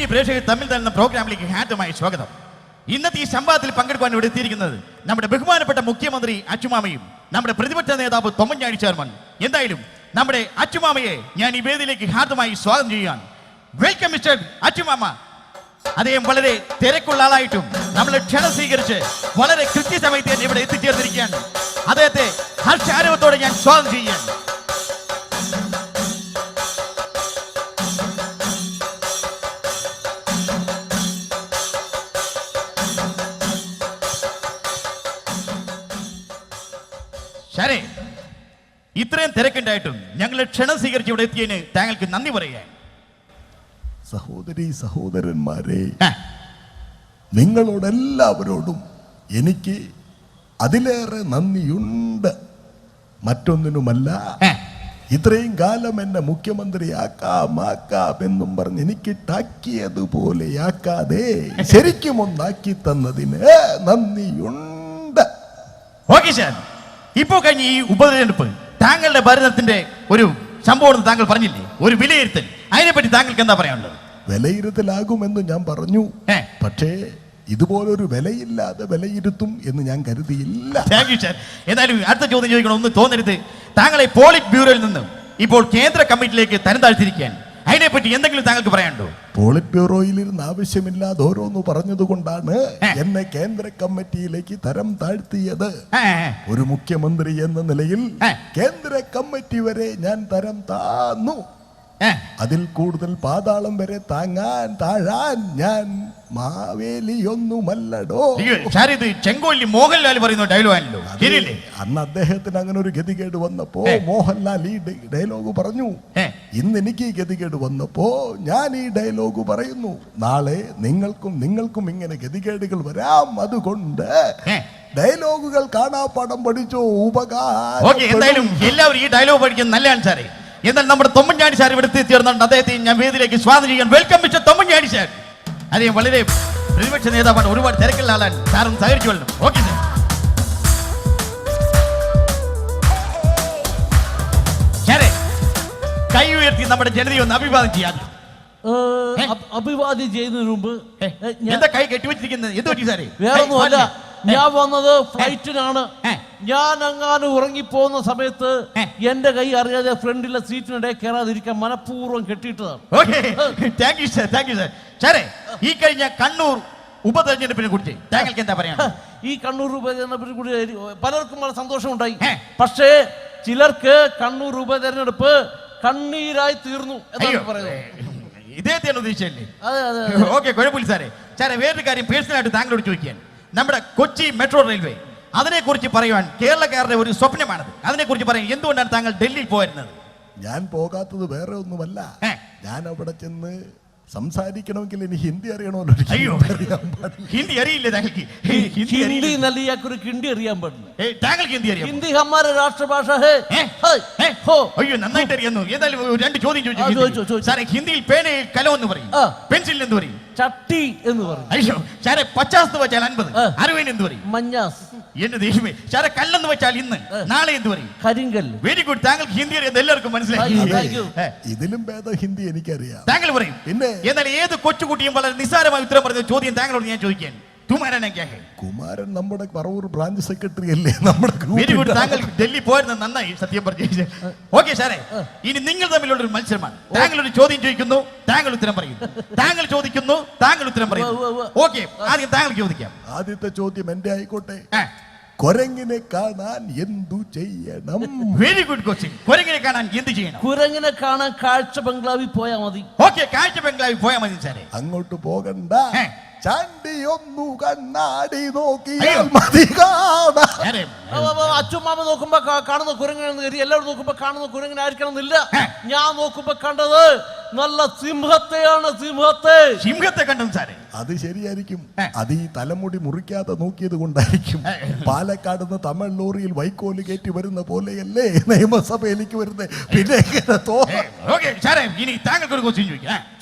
മാന്യ പ്രേക്ഷകർ തമ്മിൽ തരുന്ന പ്രോഗ്രാമിലേക്ക് ഹാറ്റമായി സ്വാഗതം. ഇന്നത്തെ ഈ സംവാദത്തിൽ പങ്കെടുക്കാൻ ഇവിടെ എത്തിയിരിക്കുന്നത് നമ്മുടെ ബഹുമാനപ്പെട്ട മുഖ്യമന്ത്രി അച്ചുമാമയും നമ്മുടെ പ്രതിപക്ഷ നേതാവ് തൊമ്മഞ്ഞാഴി ചെയർമാൻ. എന്തായാലും നമ്മുടെ അച്ചുമാമയെ ഞാൻ ഈ വേദിയിലേക്ക് ഹാർദമായി സ്വാഗതം ചെയ്യുകയാണ്. വെൽക്കം മിസ്റ്റർ അച്ചുമാമ അദ്ദേഹം വളരെ തിരക്കുള്ള ആളായിട്ടും നമ്മൾ ക്ഷണം സ്വീകരിച്ച് വളരെ കൃത്യസമയത്ത് ഇവിടെ എത്തിച്ചേർന്നിരിക്കുകയാണ്. അദ്ദേഹത്തെ ഹർഷാരവത്തോടെ ഞാൻ സ്വാഗതം ചെയ്യുകയാണ്. ഇത്രയും തിരക്കുണ്ടായിട്ടും ഞങ്ങളെ ക്ഷണം സ്വീകരിച്ച് ഇവിടെ എത്തിയതിന് താങ്കൾക്ക് നന്ദി പറയാൻ സഹോദരി സഹോദരന്മാരെ നിങ്ങളോട് നിങ്ങളോടെല്ലാവരോടും എനിക്ക് അതിലേറെ നന്ദിയുണ്ട്. മറ്റൊന്നിനുമല്ല. ഇത്രയും കാലം എന്നെ മുഖ്യമന്ത്രിയാക്കാം ആക്കാം എന്നും പറഞ്ഞ് എനിക്ക് ടാക്കിയതുപോലെ ആക്കാതെ ശരിക്കും ഒന്നാക്കി തന്നതിന് നന്ദിയുണ്ട്. Okay sir. ഇപ്പോ കഴിഞ്ഞ ഈ ഉപതെരഞ്ഞെടുപ്പ് താങ്കളുടെ ഭരണത്തിന്റെ ഒരു സംഭവം താങ്കൾ പറഞ്ഞില്ലേ? ഒരു വിലയിരുത്തൽ. അതിനെപ്പറ്റി താങ്കൾക്ക് എന്താ പറയാനുള്ളത്? വിലയിരുത്തലാകുമെന്ന് ഞാൻ പറഞ്ഞു. പക്ഷേ ഇതുപോലൊരു വിലയില്ലാതെ വിലയിരുത്തും എന്ന് ഞാൻ കരുതിയില്ല. താങ്ക് യു സാർ അടുത്ത ചോദ്യം ചോദിക്കണം ഒന്ന് തോന്നരുത്. താങ്കളെ പോളിറ്റ് ബ്യൂറോയിൽ നിന്നും ഇപ്പോൾ കേന്ദ്ര കമ്മിറ്റിയിലേക്ക് തരം താഴ്ത്തിരിക്കാൻ അതിനെപ്പറ്റി എന്തെങ്കിലും താങ്കൾക്ക് പറയാനുണ്ടോ പോളിറ്റ് ബ്യൂറോയിൽ ഇരുന്ന് ആവശ്യമില്ലാതെ ഓരോന്ന് പറഞ്ഞതുകൊണ്ടാണ് എന്നെ കേന്ദ്ര കമ്മിറ്റിയിലേക്ക് തരം താഴ്ത്തിയത് ഒരു മുഖ്യമന്ത്രി എന്ന നിലയിൽ. കേന്ദ്ര കമ്മിറ്റി വരെ ഞാൻ തരം താന്നു. അതിൽ കൂടുതൽ പാതാളം വരെ താങ്ങാൻ താഴാൻ ഞാൻ മാവേലിയൊന്നുമല്ലടോ. ചെങ്കോലി മോഹൻലാൽ പറയുന്ന ഡയലോഗാണല്ലോ അന്ന് അദ്ദേഹത്തിന് അങ്ങനെ ഒരു ഗതികേട് വന്നപ്പോ മോഹൻലാൽ ഈ ഡയലോഗ് പറഞ്ഞു. ഇന്ന് എനിക്ക് ഈ ഗതികേട് വന്നപ്പോ ഞാൻ ഈ ഡയലോഗ് പറയുന്നു. നാളെ നിങ്ങൾക്കും നിങ്ങൾക്കും ഇങ്ങനെ ഗതികേടുകൾ വരാം അതുകൊണ്ട് ഡയലോഗുകൾ കാണാപ്പാടം പഠിച്ചോ ഉപകാരം എന്തായാലും എല്ലാവരും ഈ ഡയലോഗ് പഠിക്കുന്നത് നല്ലതാണ് സാറേ. എന്നാൽ നമ്മുടെ തൊമ്മഞ്ഞാടി സാർ ഇവിടെ എത്തിച്ചേർന്നുണ്ട് അദ്ദേഹത്തെ ഞാൻ വേദിയിലേക്ക് സ്വാഗതം ചെയ്യാൻ വെൽക്കം മിസ്റ്റർ തൊമ്മഞ്ഞാടി സാർ. അദ്ദേഹം വളരെ പ്രതിപക്ഷ നേതാവാണ്. ഒരുപാട് തിരക്കുള്ള ആളാണ്. സാറും സഹകരിച്ചു കൊള്ളണം. ഓക്കെ സാർ കൈ ഉയർത്തി നമ്മുടെ ജനതയെ ഒന്ന് അഭിവാദം അഭിവാദ്യം ചെയ്യുന്നതിന് മുമ്പ് എന്താ കൈ കെട്ടിവെച്ചിരിക്കുന്നത്? എന്ത് പറ്റി സാറേ? വേറൊന്നുമല്ല. ഏ, ഞാൻ വന്നത് ഫ്ലൈറ്റിനാണ്. ഞാൻ അങ്ങാനും ഉറങ്ങിപ്പോകുന്ന സമയത്ത്. എന്റെ കൈ അറിയാതെ ഫ്രണ്ടിലെ സീറ്റിനിടെ കയറാതിരിക്കാൻ മനഃപൂർവം കെട്ടിയിട്ടതാണ്. ഈ കഴിഞ്ഞ കണ്ണൂർ ഉപതെരഞ്ഞെടുപ്പിനെ കുറിച്ച് താങ്കൾക്ക് എന്താ പറയാ ഈ കണ്ണൂർ ഉപതെരഞ്ഞെടുപ്പിനെ കുറിച്ച് പലർക്കും വളരെ സന്തോഷമുണ്ടായി. ഉണ്ടായി പക്ഷേ ചിലർക്ക് കണ്ണൂർ ഉപതെരഞ്ഞെടുപ്പ് കണ്ണീരായി തീർന്നു ഇതേ എന്നാണ് പറയുന്നത് ഇദ്ദേഹത്തെയാണ് ഉദ്ദേശിച്ചല്ലേ. ഓക്കെ കുഴപ്പമില്ല സാറേ. സാറേ വേറൊരു കാര്യം പേഴ്സണലായിട്ട് താങ്കളോട് ചോദിക്കാൻ നമ്മുടെ കൊച്ചി മെട്രോ റെയിൽവേ അതിനെക്കുറിച്ച് പറയുവാൻ കേരളക്കാരുടെ ഒരു സ്വപ്നമാണത്. അതിനെക്കുറിച്ച് പറയാൻ എന്തുകൊണ്ടാണ് താങ്കൾ ഡൽഹിയിൽ പോയിരുന്നത്? ഞാൻ പോകാത്തത് വേറെ ഒന്നുമല്ല. ഞാൻ അവിടെ ചെന്ന് സംസാരിക്കണമെങ്കിൽ എനിക്ക് ഹിന്ദി അറിയണമല്ലോ. അയ്യോ. ഹിന്ദി അറിയില്ലേ. ഹിന്ദി താങ്കൾക്ക്? ഹിന്ദി ഹിന്ദി നല്ലിയാക്കൊരു കിണ്ടി അറിയാൻ പാടില്ല. താങ്കൾക്ക് ഹിന്ദി അറിയാം ഹിന്ദി ഹമാരെ രാഷ്ട്രഭാഷ ഹേ ഹേ. ഏ? അയ്യോ നന്നായിട്ട് അറിയുന്നു. ഏതായാലും രണ്ട് ചോദ്യം ചോദിച്ചു. സാറേ ഹിന്ദിയിൽ പേനയിൽ കലം എന്ന് പറയും. പെൻസിൽ എന്ന് പറയും. ചട്ടി എന്ന് പറയും. അയ്യോ സാറേ പച്ചാസ് വെച്ചാൽ അൻപത്. അറുപതിന് എന്ത് പറയും. മഞ്ഞാസ്. എന്റെ ദേഷ്യമേ ചാര കല്ലെന്ന് വെച്ചാൽ ഇന്ന് നാളെ എന്ത് പറയും? കരിങ്കല്ല്. വെരി ഗുഡ് താങ്കൾക്ക് ഹിന്ദി അറിയാം എല്ലാവർക്കും മനസ്സിലായി. ഇതിലും ഭേദം ഹിന്ദി എനിക്കറിയാം. താങ്കൾ പറയും പിന്നെ? എന്നാൽ ഏത് കൊച്ചുകുട്ടിയും വളരെ നിസ്സാരമായി ഉത്തരം പറഞ്ഞ ചോദ്യം താങ്കളോട് ഞാൻ ചോദിക്കാൻ കുമാരൻ നമ്മുടെ പറവൂർ ബ്രാഞ്ച് സെക്രട്ടറി അല്ലേ? നമ്മുടെ വെരി ഗുഡ് താങ്കൾ ഡൽഹി പോയിരുന്നത് നന്നായി സത്യം പറഞ്ഞു. ഓക്കെ സാറേ. ഇനി നിങ്ങൾ തമ്മിലുള്ള ഒരു മത്സരമാണ്. താങ്കൾ ഒരു ചോദ്യം ചോദിക്കുന്നു താങ്കൾ ഉത്തരം പറയുന്നു താങ്കൾ ചോദിക്കുന്നു താങ്കൾ ഉത്തരം പറയും. ഓക്കെ ആദ്യം താങ്കൾ ചോദിക്കാം. ആദ്യത്തെ ചോദ്യം എന്റെ ആയിക്കോട്ടെ. കുരങ്ങിനെ കാണാൻ എന്തു ചെയ്യണം? വെരി ഗുഡ് ക്വസ്റ്റ്യൻ കുരങ്ങിനെ കാണാൻ എന്ത് ചെയ്യണം? കുരങ്ങിനെ കാണാൻ കാഴ്ച ബംഗ്ലാവിൽ പോയാ മതി. ഓക്കെ കാഴ്ച ബംഗ്ലാവിൽ പോയാ മതി സാറേ. അങ്ങോട്ട് പോകണ്ട. ഏ. ചാണ്ടി ഒന്നു കണ്ണാടി നോക്കിയാൽ അയ്യോ. മതി കാണാൻ. നോക്കുമ്പോ കാണുന്ന കുരങ്ങനെ കരുതി എല്ലാവരും നോക്കുമ്പോ കാണുന്ന കുരങ്ങനായിരിക്കണം എന്നില്ല ഞാൻ നോക്കുമ്പോ കണ്ടത് നല്ല സിംഹത്തെയാണ് സിംഹത്തെ. സിംഹത്തെ കണ്ടും സാറേ. അത് ശരിയായിരിക്കും. അത് ഈ തലമുടി മുറിക്കാതെ നോക്കിയത് കൊണ്ടായിരിക്കും. പാലക്കാട് നിന്ന് തമിഴ് ലോറിയിൽ വൈക്കോൽ കയറ്റി വരുന്ന പോലെയല്ലേ നിയമസഭയിലേക്ക് വരുന്നത് പിന്നെ ഇനി താങ്കൾക്ക് ഒരു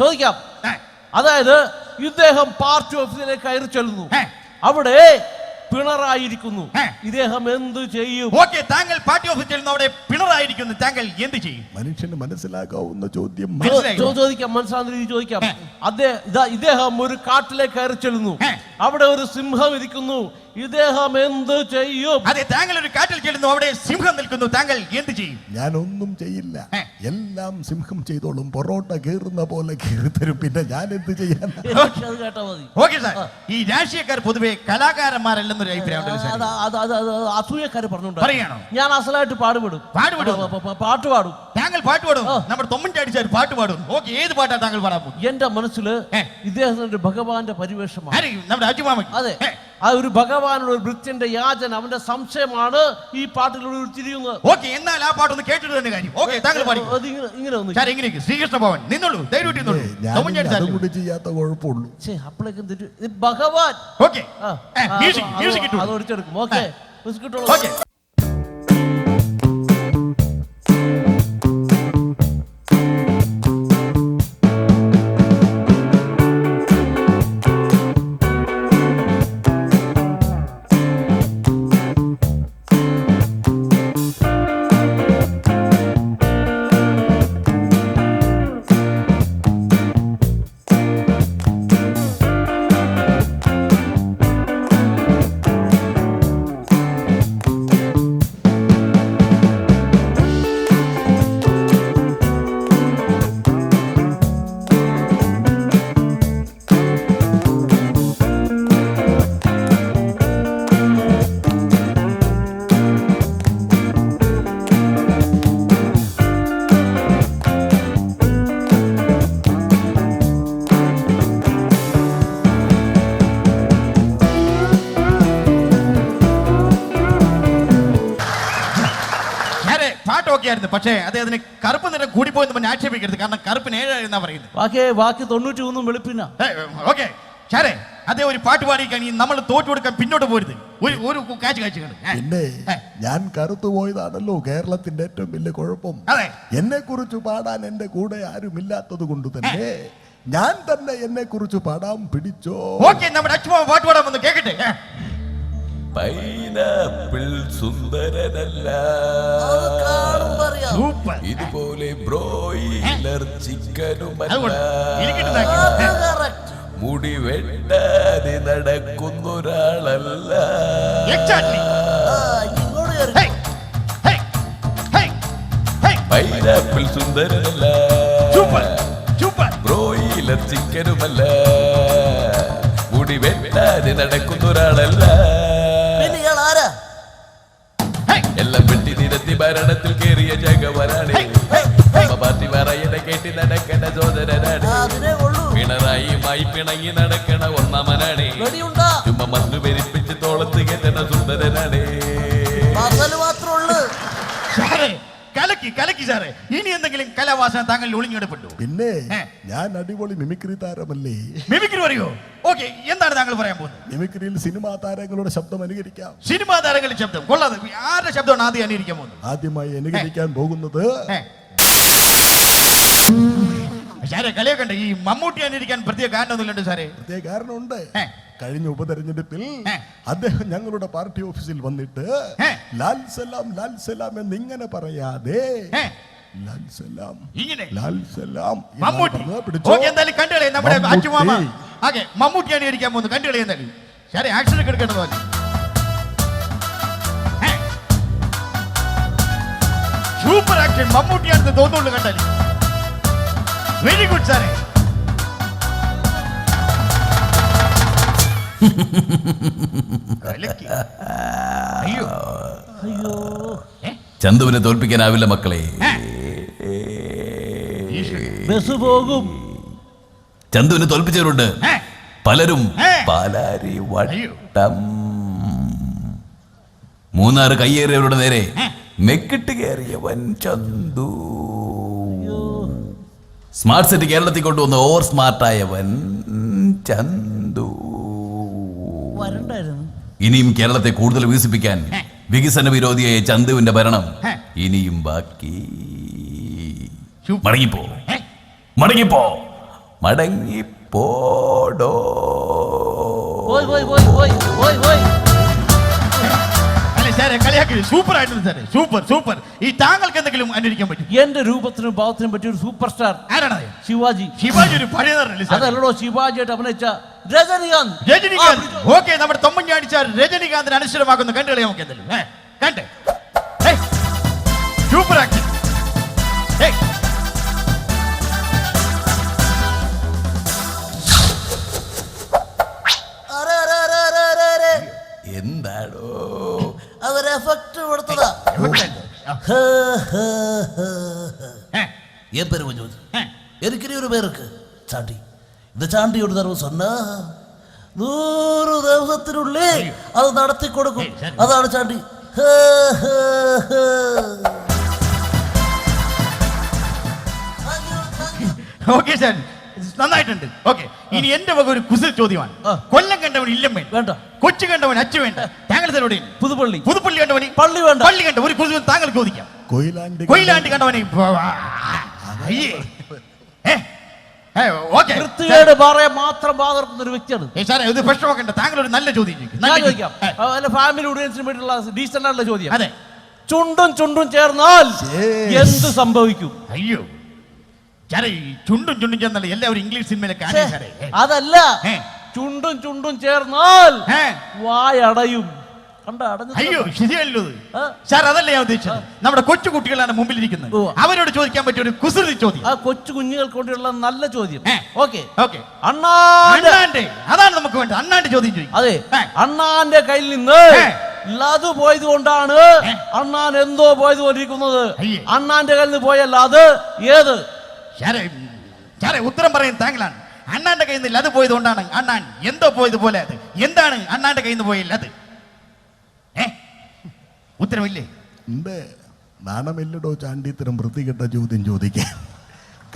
ചോദിക്കാം. അതായത് ഇദ്ദേഹം പാർട്ടി ഓഫീസിലേക്ക് കയറി ചെല്ലുന്നു. അവിടെ പിണറായിരിക്കുന്നു. ഇദ്ദേഹം എന്തു ചെയ്യും? ഓക്കെ താങ്കൾ പാർട്ടി ഓഫീസിൽ നിന്ന് അവിടെ പിണറായിരിക്കുന്നു. താങ്കൾ എന്ത് ചെയ്യും? മനുഷ്യന് മനസ്സിലാക്കാവുന്ന ചോദ്യം ചോദിക്കാം മനസ്സിലാകുന്ന രീതി ചോദിക്കാം അദ്ദേഹം ഇദ്ദേഹം ഒരു കാട്ടിലേക്ക് കയറി ചെല്ലുന്നു. അവിടെ ഒരു സിംഹം ഇരിക്കുന്നു. ഇദ്ദേഹം എന്ത് ചെയ്യും? അതെ താങ്കൾ ഒരു കാട്ടിൽ ചെല്ലുന്നു. അവിടെ സിംഹം നിൽക്കുന്നു. താങ്കൾ എന്ത് ചെയ്യും? ഞാനൊന്നും ചെയ്യില്ല. എല്ലാം സിംഹം ചെയ്തോളും. പൊറോട്ട കീറുന്ന പോലെ കീറി തരും പിന്നെ ഞാൻ എന്ത് ചെയ്യാൻ ഓക്കെ സാർ. ഈ രാഷ്ട്രീയക്കാർ പൊതുവെ കലാകാരന്മാരല്ലെന്നൊരു അഭിപ്രായം പറഞ്ഞോണ്ട് പറയണോ? ഞാൻ അസലായിട്ട് പാടുപെടും. പാടുപെടും? പാട്ട് പാടും. താങ്കൾ പാട്ട് പാടും. നമ്മുടെ തൊമ്മിന്റെ അടിച്ചാൽ പാട്ട് പാടും. ഓക്കെ ഏത് പാട്ടാണ് താങ്കൾ പാടാൻ പോകും എന്റെ മനസ്സിൽ. ഇദ്ദേഹത്തിന്റെ ഭഗവാന്റെ പരിവേഷമാണ്. നമ്മുടെ അജുമാമൻ അതെ. ആ ഒരു ഭഗവാനുള്ള ഒരു യാചൻ യാചന അവന്റെ സംശയമാണ് ഈ പാട്ടിലൂടെ ഉരുത്തിരിയുന്നത് ഓക്കെ എന്നാൽ ആ പാട്ടൊന്ന് കേട്ടിട്ട് തന്നെ കാര്യം. ഓക്കെ താങ്കൾ പാടി അത് ഇങ്ങനെ ഇങ്ങനെ ഒന്ന് സാർ ഇങ്ങനെ ശ്രീകൃഷ്ണ ഭവൻ നിന്നോളൂ ധൈര്യമായിട്ട് നിന്നോളൂ. ഞാൻ തൊമ്മൻചാടി സാർ കൂടി ചെയ്യാത്ത കുഴപ്പമുള്ളൂ. ഛേ, അപ്പോഴേക്കും തെറ്റ്. ഇത് ഭഗവാൻ. ഓക്കെ. മ്യൂസിക് അത് മ്യൂസിക് അത് ഒടിച്ചെടുക്കും ഓക്കെ മ്യൂസിക് ഇട്ടോളൂ. ഓക്കെ. പാട്ട് പക്ഷേ അദ്ദേഹത്തിന് കറുപ്പ് നിറം കൂടിപ്പോയെന്ന് പറഞ്ഞ് ആക്ഷേപിക്കരുത്. കാരണം കറുപ്പിന് ഏഴായിരുന്നാ പറയുന്നത്. ബാക്കി ബാക്കി തൊണ്ണൂറ്റി ഒന്നും വെളുപ്പിനാ ഓക്കെ. ഷാരെ അതേ ഒരു പാട്ട് പാടിക്കണി നമ്മൾ തോറ്റു കൊടുക്കാൻ പിന്നോട്ട് പോരുത്. ഒരു ഒരു കാഴ്ച കാഴ്ച പിന്നെ ഞാൻ കറുത്തു പോയതാണല്ലോ കേരളത്തിന്റെ ഏറ്റവും വലിയ കുഴപ്പം. അതെ. എന്നെ കുറിച്ച് പാടാൻ എന്റെ കൂടെ ആരുമില്ലാത്തത് കൊണ്ട് തന്നെ ഞാൻ തന്നെ എന്നെ കുറിച്ച് പാടാൻ പിടിച്ചോ? ഓക്കെ നമ്മുടെ അച്ഛൻ പാട്ട് പാടാൻ വന്ന് കേക്കട്ടെ. പൈനാപ്പിൾ സുന്ദരനല്ല. ഇതുപോലെ ബ്രോയിലർ ചിക്കനുമല്ല. മുടി വെട്ടാതെ നടക്കുന്ന ഒരാളല്ല Exactly. Hey, hey, hey, hey. Pineapple സുന്ദരനല്ല. Broiler ചിക്കനുമല്ല. മുടി വെട്ടാതെ നടക്കുന്ന ഭരണത്തിൽ കേറിയ ജഗവനാണ്. പാർട്ടി പറയുന്ന കേട്ടി നടക്കണ സോദരനാണ് പിണറായിയുമായി പിണങ്ങി നടക്കണ ഒന്നാമനാണ്. ചുമ്മാ മണ്ണു പെരിപ്പിച്ച് തോളത്ത് കെട്ടണ സുന്ദരനാണ്. സാറേ കലക്കി കലക്കി സാറേ. ഇനി എന്തെങ്കിലും കലാവാസന താങ്കൾ ഒളിഞ്ഞെടുപ്പെട്ടു പിന്നെ. ഞാൻ അടിപൊളി മിമിക്രി താരമല്ലേ? മിമിക്രി പറയോ? ഓക്കെ എന്താണ് താങ്കൾ പറയാൻ പോകുന്നത്? മിമിക്രിയിൽ സിനിമാ താരങ്ങളുടെ ശബ്ദം അനുകരിക്കാം. സിനിമാ താരങ്ങളുടെ ശബ്ദം. കൊള്ളാതെ ആരുടെ ശബ്ദമാണ് ആദ്യം അനുകരിക്കാൻ പോകുന്നത്? ആദ്യമായി അനുകരിക്കാൻ പോകുന്നത് ഏ. കളിയൊക്കെ ഉണ്ട് ഈ മമ്മൂട്ടി അനുകരിക്കാൻ പ്രത്യേക കാരണമൊന്നുമില്ലണ്ട് സാറേ. പ്രത്യേക കാരണമുണ്ട്. കഴിഞ്ഞ ഉപതെരഞ്ഞെടുപ്പിൽ. അദ്ദേഹം ഞങ്ങളുടെ പാർട്ടി ഓഫീസിൽ വന്നിട്ട്. ലാൽ സലാം ലാൽ സലാം എന്ന് ഇങ്ങനെ പറയാതെ ലാൽ സലാം ഇങ്ങനെ. ലാൽ സലാം മമ്മൂട്ടി. പറഞ്ഞത്. പിടിച്ചോ. എന്തായാലും കണ്ടുകളെ. നമ്മുടെ കണ്ടുകളെ എന്തായാലും. സാറേ ആക്ഷൻ ഒക്കെ എടുക്കേണ്ടത് പോലെ സൂപ്പർ ആക്ഷൻ മമ്മൂട്ടിയാണെന്ന് തോന്നുള്ളൂ കണ്ടാൽ വെരി ഗുഡ് സാറേ കലക്കി. അയ്യോ അയ്യോ. ഏ? ചന്തുവിനെ തോൽപ്പിക്കാനാവില്ല മക്കളെ. ബസ് പോകും. ചന്തുവിനെ തോൽപ്പിച്ചവരുണ്ട്. പലരും പാലാരി. വട്ടം. മൂന്നാറ് കയ്യേറിയവരുടെ നേരെ. മെക്കിട്ട് കയറിയവൻ ചന്തു. സ്മാർട്ട് സിറ്റി കേരളത്തിൽ കൊണ്ടുവന്ന ഓവർ സ്മാർട്ടായവൻ ചന്തു വരണ്ടായിരുന്നു ഇനിയും കേരളത്തെ കൂടുതൽ വികസിപ്പിക്കാൻ. വികസന വിരോധിയായ ചന്തുവിന്റെ ഭരണം. ഇനിയും ബാക്കി. മടങ്ങിപ്പോ? മടങ്ങിപ്പോ മടങ്ങിപ്പോടോ ഓയ് ഓയ് ഓയ് ഓയ് ഓയ് പോയി സാറേ കളിയാക്കി സൂപ്പർ ആയിട്ടുണ്ട് സാറേ. Super super. ഈ താങ്കൾക്ക് എന്തെങ്കിലും അന്വേഷിക്കാൻ പറ്റും? എന്റെ രൂപത്തിനും ഭാവത്തിനും പറ്റിയ ഒരു സൂപ്പർ സ്റ്റാർ. ആരാണത്? ശിവാജി. ശിവാജി ഒരു പഴയ അതല്ലടോ ശിവാജിയായിട്ട് അഭിനയിച്ച രജനികാന്ത്. രജനികാന്ത്. ഓക്കെ നമ്മുടെ തൊമ്മഞ്ഞാടി സാർ രജനികാന്തിന് അനുസരമാക്കുന്ന കണ്ടുകളെ നമുക്ക് എന്തെങ്കിലും കണ്ട്. என் பேரு மஞ்சு எனக்கு ஒரு பேர் இருக்கு சாண்டி இந்த சாண்டியோட தரவு சொன்னா നൂറ് ദിവസത്തിനുള്ളിൽ അത് നടത്തി കൊടുക്കും അതാണ് ചാണ്ടി ഹേ, ഹേ, ഹേ. Thank you, thank you. Okay sir നന്നായിട്ടുണ്ട് ഓക്കെ ഇനി എന്റെ വക ഒരു കുസൽ ചോദ്യമാണ് ആ. കൊല്ലം കണ്ടവൻ ഇല്ലം വേണ്ട വേണ്ട കൊച്ചു കണ്ടവൻ അച്ചു വേണ്ട താങ്കൾ സാർ എവിടെയാണ് പുതുപ്പള്ളി പുതുപ്പള്ളി കണ്ടവന് പള്ളി വേണ്ട പള്ളി കണ്ട ഒരു കുസൽ താങ്കൾ ചോദിക്കാം കൊയിലാണ്ടി കൊയിലാണ്ടി കണ്ടവനെ അയ്യേ ഓക്കെ വൃത്തികേട് പറയാൻ മാത്രം ഒരു വ്യക്തിയാണ്. ഇത് താങ്കൾ ഒരു നല്ല ചോദ്യം ചോദിക്കും. ഫാമിലി ഓഡിയൻസിന് വേണ്ടിയുള്ള ഡീസന്റ് ആയിട്ടുള്ള ചോദ്യം. അതെ. ചുണ്ടും ചുണ്ടും ചേർന്നാൽ എന്ത് സംഭവിക്കും? അയ്യോ. ചുണ്ടും ചുണ്ടും ചേർന്നല്ല എല്ലാവരും ഇംഗ്ലീഷ് സിനിമയിലൊക്കെ അതല്ല. ചുണ്ടും ചുണ്ടും ചേർന്നാൽ വായടയും. കണ്ട അടഞ്ഞു അയ്യോ ശരിയല്ലോ. സാർ അതല്ല ഞാൻ ഉദ്ദേശിച്ചത്? നമ്മുടെ കൊച്ചു കുട്ടികളാണ് മുമ്പിൽ ഇരിക്കുന്നത് അവരോട് ചോദിക്കാൻ പറ്റിയ ഒരു കുസൃതി ചോദ്യം. ആ കൊച്ചു കുഞ്ഞുങ്ങൾക്ക് വേണ്ടിയുള്ള നല്ല ചോദ്യം. ഓക്കെ. ഓക്കെ. അണ്ണാന്റെ. അതാണ് നമുക്ക് വേണ്ടത്. അണ്ണാന്റെ ചോദ്യം ചോദിക്കും. അതെ. അണ്ണാന്റെ കയ്യിൽ നിന്ന് ലാതു ലതു പോയത് കൊണ്ടാണ് അണ്ണാൻ എന്തോ പോയത് കൊണ്ടിരിക്കുന്നത്. അണ്ണാന്റെ കയ്യിൽ നിന്ന് പോയ ലത് ഏത്? ഉത്തരം പറയുന്നത് താങ്കളാണ്. അണ്ണാന്റെ കയ്യിൽ നിന്ന് അത് പോയത് കൊണ്ടാണ് അണ്ണാൻ എന്തോ പോയത് പോലെ അത്. എന്താണ് അണ്ണാന്റെ കയ്യിൽ നിന്ന് പോയില്ല അത് ഏ ഉത്തരമില്ലേ ഉണ്ട് നാണമില്ലടോ ചാണ്ടിത്തരം വൃത്തികെട്ട ചോദ്യം ചോദിക്കാൻ.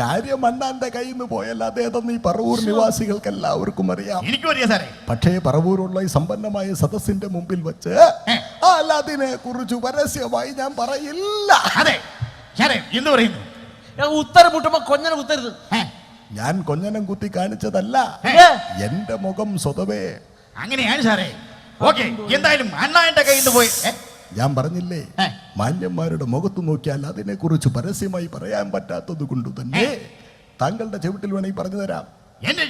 കാര്യം അണ്ണാന്റെ കയ്യിൽ നിന്ന് പോയല്ല അദ്ദേഹം ഈ പറവൂർ നിവാസികൾക്ക് എല്ലാവർക്കും അറിയാം. എനിക്കും അറിയാം സാറേ. പക്ഷേ പറവൂരുള്ള ഈ സമ്പന്നമായ സദസ്സിന്റെ മുമ്പിൽ വെച്ച് അല്ലാതിനെ അല്ല അതിനെ കുറിച്ച് പരസ്യമായി ഞാൻ പറയില്ല. അതെ. എന്ന് എന്ത് പറയുന്നു? ഉത്തരം മുട്ടുമ്പോ കൊഞ്ഞനെ കുത്തരുത്. ഞാൻ കൊഞ്ഞനം കുത്തി കാണിച്ചതല്ല. എന്റെ മുഖം സ്വതവേ. അങ്ങനെയാണ് സാറേ. ഓക്കെ എന്തായാലും അണ്ണാന്റെ കയ്യിൽ നിന്ന് പോയി ഞാൻ പറഞ്ഞില്ലേ? മാന്യന്മാരുടെ മുഖത്ത് നോക്കിയാൽ അതിനെക്കുറിച്ച് പരസ്യമായി പറയാൻ പറ്റാത്തത് കൊണ്ട് തന്നെ താങ്കളുടെ ചവിട്ടിൽ വേണമെങ്കിൽ പറഞ്ഞു തരാം. എന്റെ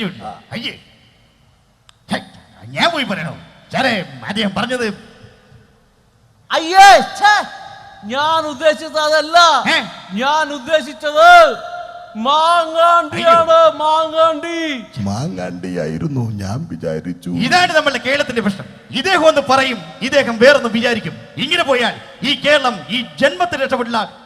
അയ്യേ. ഛെ, ഞാൻ പോയി പറയണോ? സാറേ അദ്ദേഹം പറഞ്ഞത് അയ്യേ ഛേ, ഞാൻ ഉദ്ദേശിച്ചത് അതല്ല. ഞാൻ ഉദ്ദേശിച്ചത് മാങ്ങാണ്ടിയാണ് മാങ്ങാണ്ടി. മാങ്ങാണ്ടിയായിരുന്നു ഞാൻ വിചാരിച്ചു. ഇതാണ് നമ്മളുടെ കേരളത്തിന്റെ പ്രശ്നം. ഇദ്ദേഹം ഒന്ന് പറയും ഇദ്ദേഹം വേറൊന്ന് വിചാരിക്കും. ഇങ്ങനെ പോയാൽ ഈ കേരളം ഈ ജന്മത്തിൽ രക്ഷപ്പെട്ടില്ല